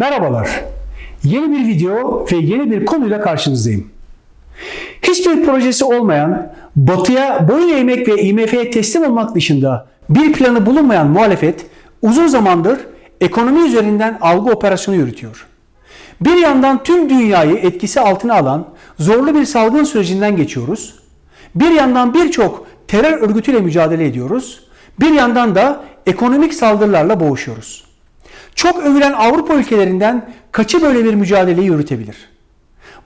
Merhabalar. Yeni bir video ve yeni bir konuyla karşınızdayım. Hiçbir projesi olmayan, batıya boyun eğmek ve IMF'ye teslim olmak dışında bir planı bulunmayan muhalefet uzun zamandır ekonomi üzerinden algı operasyonu yürütüyor. Bir yandan tüm dünyayı etkisi altına alan zorlu bir salgın sürecinden geçiyoruz. Bir yandan birçok terör örgütüyle mücadele ediyoruz. Bir yandan da ekonomik saldırılarla boğuşuyoruz. Çok övülen Avrupa ülkelerinden kaçı böyle bir mücadeleyi yürütebilir?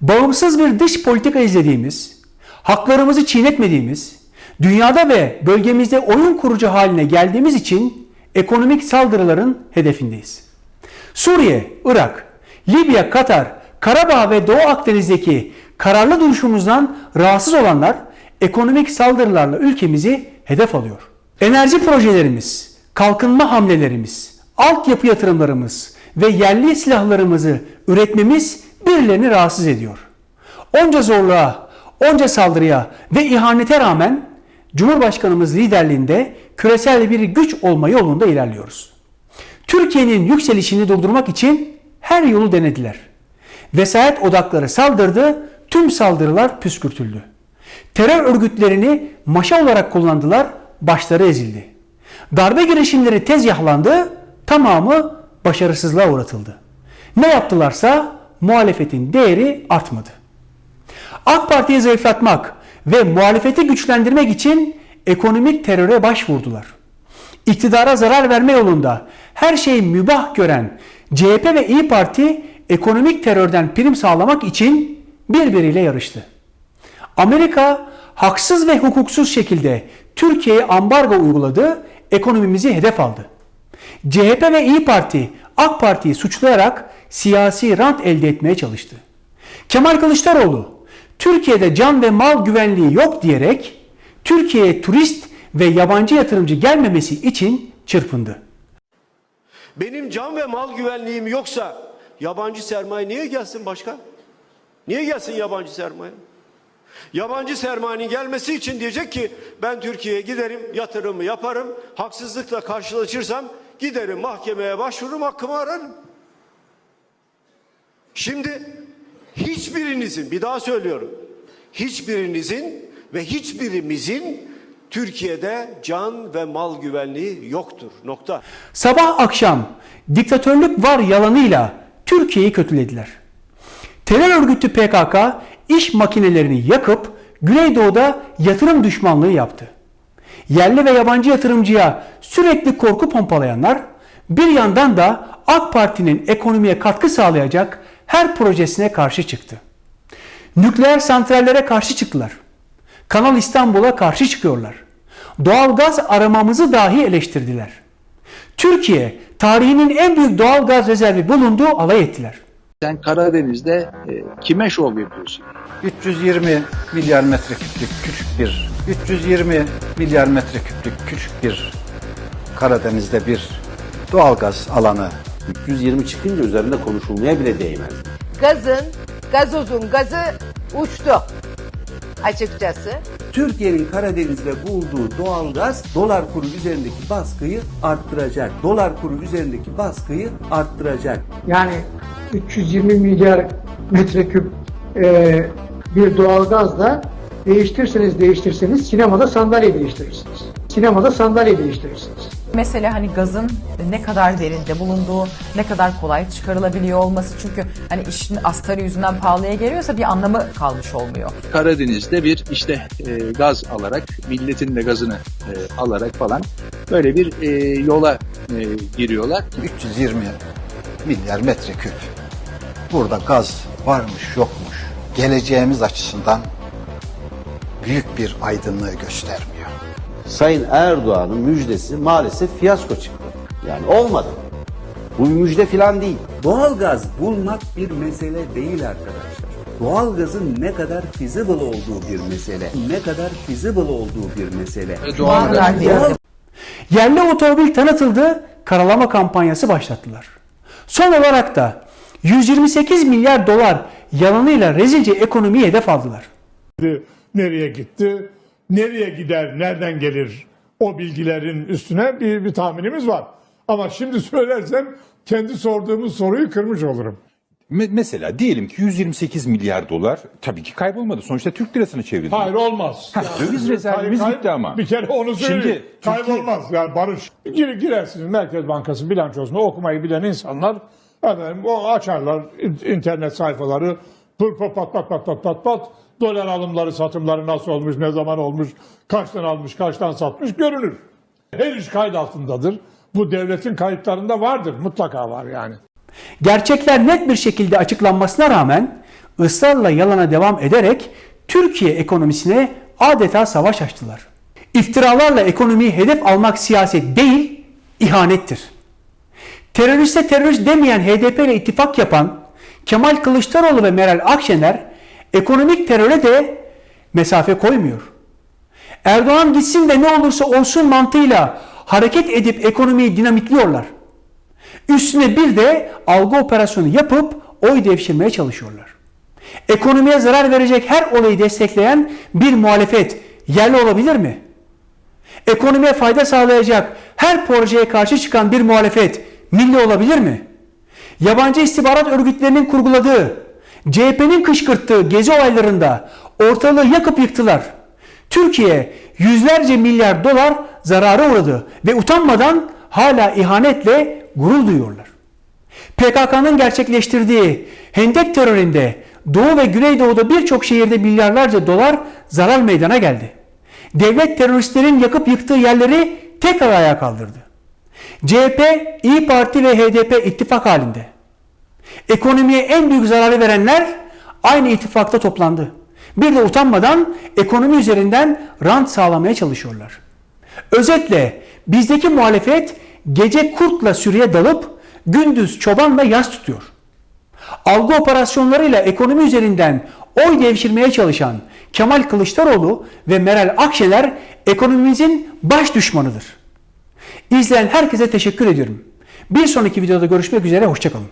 Bağımsız bir dış politika izlediğimiz, haklarımızı çiğnetmediğimiz, dünyada ve bölgemizde oyun kurucu haline geldiğimiz için ekonomik saldırıların hedefindeyiz. Suriye, Irak, Libya, Katar, Karabağ ve Doğu Akdeniz'deki kararlı duruşumuzdan rahatsız olanlar ekonomik saldırılarla ülkemizi hedef alıyor. Enerji projelerimiz, kalkınma hamlelerimiz, altyapı yatırımlarımız ve yerli silahlarımızı üretmemiz birilerini rahatsız ediyor. Onca zorluğa, onca saldırıya ve ihanete rağmen Cumhurbaşkanımız liderliğinde küresel bir güç olma yolunda ilerliyoruz. Türkiye'nin yükselişini durdurmak için her yolu denediler. Vesayet odakları saldırdı, tüm saldırılar püskürtüldü. Terör örgütlerini maşa olarak kullandılar, başları ezildi. Darbe girişimleri tezgahlandı, tamamı başarısızlığa uğratıldı. Ne yaptılarsa muhalefetin değeri artmadı. AK Parti'yi zayıflatmak ve muhalefeti güçlendirmek için ekonomik teröre başvurdular. İktidara zarar verme yolunda her şeyi mübah gören CHP ve İyi Parti ekonomik terörden prim sağlamak için birbiriyle yarıştı. Amerika haksız ve hukuksuz şekilde Türkiye'ye ambargo uyguladı, ekonomimizi hedef aldı. CHP ve İyi Parti AK Parti'yi suçlayarak siyasi rant elde etmeye çalıştı. Kemal Kılıçdaroğlu Türkiye'de can ve mal güvenliği yok diyerek Türkiye'ye turist ve yabancı yatırımcı gelmemesi için çırpındı. Benim can ve mal güvenliğim yoksa yabancı sermaye niye gelsin başka? Niye gelsin yabancı sermaye? Yabancı sermayenin gelmesi için diyecek ki ben Türkiye'ye giderim, yatırımı yaparım, haksızlıkla karşılaşırsam giderim mahkemeye başvururum, hakkımı ararım. Şimdi hiçbirinizin, bir daha söylüyorum, hiçbirinizin ve hiçbirimizin Türkiye'de can ve mal güvenliği yoktur. Nokta. Sabah akşam diktatörlük var yalanıyla Türkiye'yi kötülediler. Terör örgütü PKK iş makinelerini yakıp Güneydoğu'da yatırım düşmanlığı yaptı. Yerli ve yabancı yatırımcıya sürekli korku pompalayanlar bir yandan da AK Parti'nin ekonomiye katkı sağlayacak her projesine karşı çıktı. Nükleer santrallere karşı çıktılar. Kanal İstanbul'a karşı çıkıyorlar. Doğalgaz aramamızı dahi eleştirdiler. Türkiye tarihinin en büyük doğalgaz rezervi bulunduğu alay ettiler. Sen Karadeniz'de e, kime şov yapıyorsun? 320 milyar metreküplük küçük bir 320 milyar metreküplük küçük bir Karadeniz'de bir doğalgaz alanı 320 çıkınca üzerinde konuşulmaya bile değmez. Gazın, gazozun gazı uçtu açıkçası. Türkiye'nin Karadeniz'de bulduğu doğalgaz dolar kuru üzerindeki baskıyı arttıracak. Dolar kuru üzerindeki baskıyı arttıracak. Yani 320 milyar metreküp e, bir doğalgazla değiştirseniz değiştirseniz sinemada sandalye değiştirirsiniz. Sinemada sandalye değiştirirsiniz. Mesele hani gazın ne kadar derinde bulunduğu, ne kadar kolay çıkarılabiliyor olması. Çünkü hani işin astarı yüzünden pahalıya geliyorsa bir anlamı kalmış olmuyor. Karadeniz'de bir işte e, gaz alarak, milletin de gazını e, alarak falan böyle bir e, yola e, giriyorlar. 320 milyar metreküp burada gaz varmış yokmuş geleceğimiz açısından büyük bir aydınlığı göstermiyor. Sayın Erdoğan'ın müjdesi maalesef fiyasko çıktı. Yani olmadı. Bu bir müjde falan değil. Doğalgaz bulmak bir mesele değil arkadaşlar. Doğalgazın ne kadar feasible olduğu bir mesele. Ne kadar feasible olduğu bir mesele. E, doğalgaz- Doğalgaz. Yerli otomobil tanıtıldı, karalama kampanyası başlattılar. Son olarak da 128 milyar dolar yalanıyla rezilce ekonomiyi hedef aldılar. nereye gitti, nereye gider, nereden gelir o bilgilerin üstüne bir, bir tahminimiz var. Ama şimdi söylersem kendi sorduğumuz soruyu kırmış olurum. Me- mesela diyelim ki 128 milyar dolar tabii ki kaybolmadı. Sonuçta Türk lirasına çevrildi. Hayır olmaz. Ha, döviz rezervimiz Kay- kay- gitti ama. Bir kere onu söyleyeyim. Şimdi Türkiye- Kaybolmaz yani barış. Gir, girersiniz Merkez Bankası bilançosunu okumayı bilen insanlar efendim, o açarlar in- internet sayfaları pır pır pat pat pat pat pat pat dolar alımları satımları nasıl olmuş ne zaman olmuş kaçtan almış kaçtan satmış görünür. Her iş kayıt altındadır. Bu devletin kayıtlarında vardır mutlaka var yani. Gerçekler net bir şekilde açıklanmasına rağmen ısrarla yalana devam ederek Türkiye ekonomisine adeta savaş açtılar. İftiralarla ekonomiyi hedef almak siyaset değil, ihanettir. Teröriste terörist demeyen HDP ile ittifak yapan Kemal Kılıçdaroğlu ve Meral Akşener ekonomik teröre de mesafe koymuyor. Erdoğan gitsin de ne olursa olsun mantığıyla hareket edip ekonomiyi dinamitliyorlar. Üstüne bir de algı operasyonu yapıp oy devşirmeye çalışıyorlar. Ekonomiye zarar verecek her olayı destekleyen bir muhalefet yerli olabilir mi? Ekonomiye fayda sağlayacak her projeye karşı çıkan bir muhalefet milli olabilir mi? Yabancı istihbarat örgütlerinin kurguladığı, CHP'nin kışkırttığı gezi olaylarında ortalığı yakıp yıktılar. Türkiye yüzlerce milyar dolar zarara uğradı ve utanmadan hala ihanetle gurur duyuyorlar. PKK'nın gerçekleştirdiği Hendek teröründe Doğu ve Güneydoğu'da birçok şehirde milyarlarca dolar zarar meydana geldi. Devlet teröristlerin yakıp yıktığı yerleri tekrar ayağa kaldırdı. CHP, İyi Parti ve HDP ittifak halinde. Ekonomiye en büyük zararı verenler aynı ittifakta toplandı. Bir de utanmadan ekonomi üzerinden rant sağlamaya çalışıyorlar. Özetle bizdeki muhalefet gece kurtla sürüye dalıp gündüz çobanla yas tutuyor. Algı operasyonlarıyla ekonomi üzerinden oy devşirmeye çalışan Kemal Kılıçdaroğlu ve Meral Akşener ekonomimizin baş düşmanıdır. İzleyen herkese teşekkür ediyorum. Bir sonraki videoda görüşmek üzere, hoşçakalın.